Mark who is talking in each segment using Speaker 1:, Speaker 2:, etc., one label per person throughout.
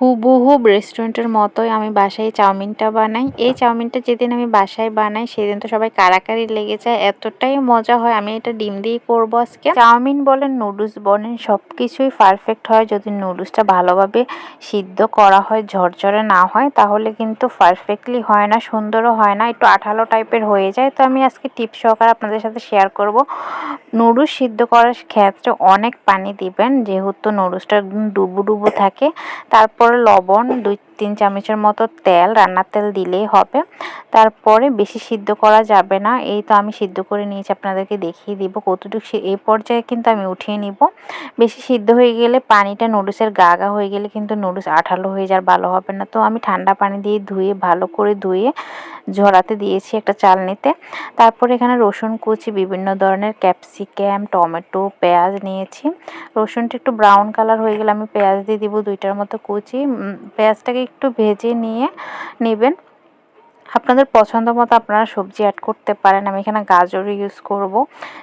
Speaker 1: হুবহুব রেস্টুরেন্টের মতোই আমি বাসায় চাউমিনটা বানাই। এই চাউমিনটা যেদিন আমি বাসায় বানাই, সেদিন তো সবাই কারাকারি লেগে যায়। এতটাই মজা হয়, আমি এটা ডিম দিয়ে করব আজকে। চাউমিন বলেন, নুডলস বলেন সব কিছুই পারফেক্ট হয়। যদি নুডলসটা ভালোভাবে সিদ্ধ করা হয়, ঝরঝরে না হয়, তাহলে কিন্তু পারফেক্টলি হয় না, সুন্দরও হয় না। একটু আঠালো টাইপের হয়ে যায়। তো আমি আজকে টিপ সহকারে আপনাদের সাথে শেয়ার করব। নুডলস সিদ্ধ করার ক্ষেত্রে অনেক পানি দিবেন, যেহেতু নুডলসটা ডুবু ডুবো থাকে। তারপর লবণ, দুই, তিন চামচের মতো তেল রান্নার তেল দিলেই হবে। তারপরে বেশি সিদ্ধ করা যাবে না। এই তো আমি সিদ্ধ করে নিয়েছি, আপনাদেরকে দেখিয়ে দিব। কতটুকু এই পর্যায়ে কিন্তু আমি উঠিয়ে নিব। বেশি সিদ্ধ হয়ে গেলে পানিটা নুডলসের গা গা হয়ে গেলে কিন্তু নুডলস আঠালো হয়ে যাওয়ার ভালো হবে না। তো আমি ঠান্ডা পানি দিয়ে ধুয়ে, ভালো করে ধুয়ে ঝরাতে দিয়েছি একটা চালনিতে। তারপর এখানে রসুন কুচি, বিভিন্ন ধরনের ক্যাপসিক্যাম টমেটো, পেঁয়াজ নিয়েছি। রসুনটা একটু ব্রাউন কালার হয়ে গেলে আমি পেঁয়াজ দিয়ে দিব দুইটার মতো কুচি। পেঁয়াজটাকে একটু ভেজে নিয়ে নেবেন। আপনাদের পছন্দ মতো আপনারা সবজি অ্যাড করতে পারেন। আমি এখানে গাজর ইউজ করব।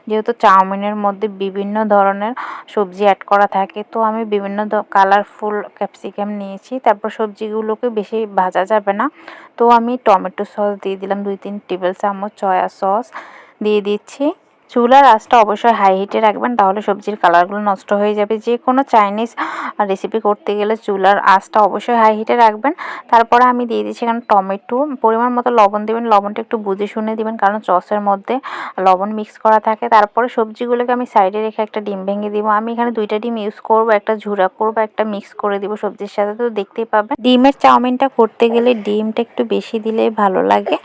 Speaker 1: যেহেতু চাউমিনের মধ্যে বিভিন্ন ধরনের সবজি অ্যাড করা থাকে, তো আমি বিভিন্ন কালারফুল ক্যাপসিকাম নিয়েছি। তারপর সবজিগুলোকে বেশি ভাজা যাবে না। তো আমি টমেটো সস দিয়ে দিলাম, দুই তিন টেবিল চামচ সয়া সস দিয়ে দিচ্ছি। চুলার আঁচটা অবশ্যই হাই হিটে রাখবেন, তাহলে সবজির কালারগুলো নষ্ট হয়ে যাবে। যে কোনো চাইনিজ রেসিপি করতে গেলে চুলার আঁচটা অবশ্যই হাই হিটে রাখবেন। তারপরে আমি দিয়ে দিচ্ছি এখানে টমেটো। পরিমাণ মতো লবণ দেবেন, লবণটা একটু বুঝে শুনে দিবেন, কারণ চসের মধ্যে লবণ মিক্স করা থাকে। তারপরে সবজিগুলোকে আমি সাইডে রেখে একটা ডিম ভেঙে দিব। আমি এখানে দুইটা ডিম ইউজ করব, একটা ঝুরা করব, একটা মিক্স করে দিব সবজির সাথে। তো দেখতেই পাবেন, ডিমের চাউমিনটা করতে গেলে ডিমটা একটু বেশি দিলে ভালো লাগে।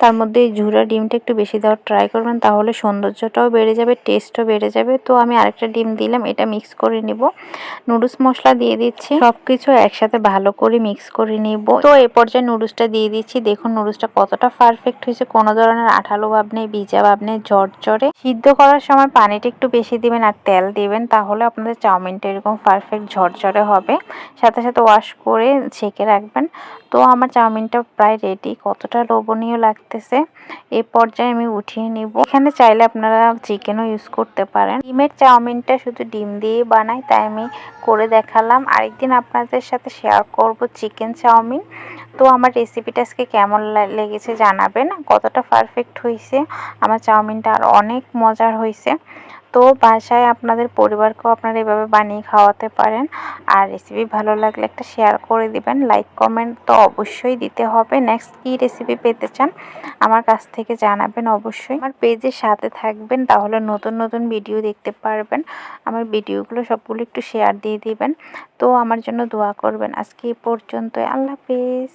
Speaker 1: তার মধ্যে এই ঝুরা ডিমটা একটু বেশি দেওয়ার ট্রাই করবেন, তাহলে সৌন্দর্যটাও বেড়ে যাবে টেস্টও বেড়ে যাবে। তো আমি আরেকটা ডিম দিলাম, এটা মিক্স করে নিব। নুডলস মশলা দিয়ে দিচ্ছি। সব কিছু একসাথে ভালো করে মিক্স করে নিব। তো এ পর্যায়ে নুডলসটা দিয়ে দিচ্ছি। দেখুন নুডলসটা কতটা পারফেক্ট হয়েছে। কোনো ধরনের আঠালো ভাব নেই, ভিজা ভাব নেই, ঝরঝরে। সিদ্ধ করার সময় পানিটা একটু বেশি দিবেন আর তেল দিবেন, তাহলে আপনাদের চাউমিনটা এরকম পারফেক্ট ঝরঝরে হবে। সাথে সাথে ওয়াশ করে ছেঁকে রাখবেন। তো আমার চাউমিনটা প্রায় রেডি কতটা লোভনীয় লাগতেছে। এই পর্যায়ে আমি উঠিয়ে নিব। এখানে চাইলে আপনারা চিকেনও ইউজ করতে পারেন। ডিমের চাউমিনটা শুধু ডিম দিয়ে বানাই, তাই আমি করে দেখালাম। আরেকদিন আপনাদের সাথে শেয়ার করব চিকেন চাউমিন। তো আমার রেসিপিটা আজকে কেমন লেগেছে জানাবেন। কতটা পারফেক্ট হয়েছে আমার চাউমিনটা আর অনেক মজার হয়েছে তো বাসায় আপনাদের পরিবারকেও আপনারা এভাবে বানিয়ে খাওয়াতে পারেন। আর রেসিপি ভালো লাগলে একটা শেয়ার করে দিবেন। লাইক কমেন্ট তো অবশ্যই দিতে হবে। নেক্সট কী রেসিপি পেতে চান আমার কাছ থেকে জানাবেন অবশ্যই। আমার পেজের সাথে থাকবেন, তাহলে নতুন নতুন ভিডিও দেখতে পারবেন। আমার ভিডিওগুলো সবগুলো একটু শেয়ার দিয়ে দিবেন। তো আমার জন্য দোয়া করবেন। আজকে এই পর্যন্ত আল্লাহ হাফিজ।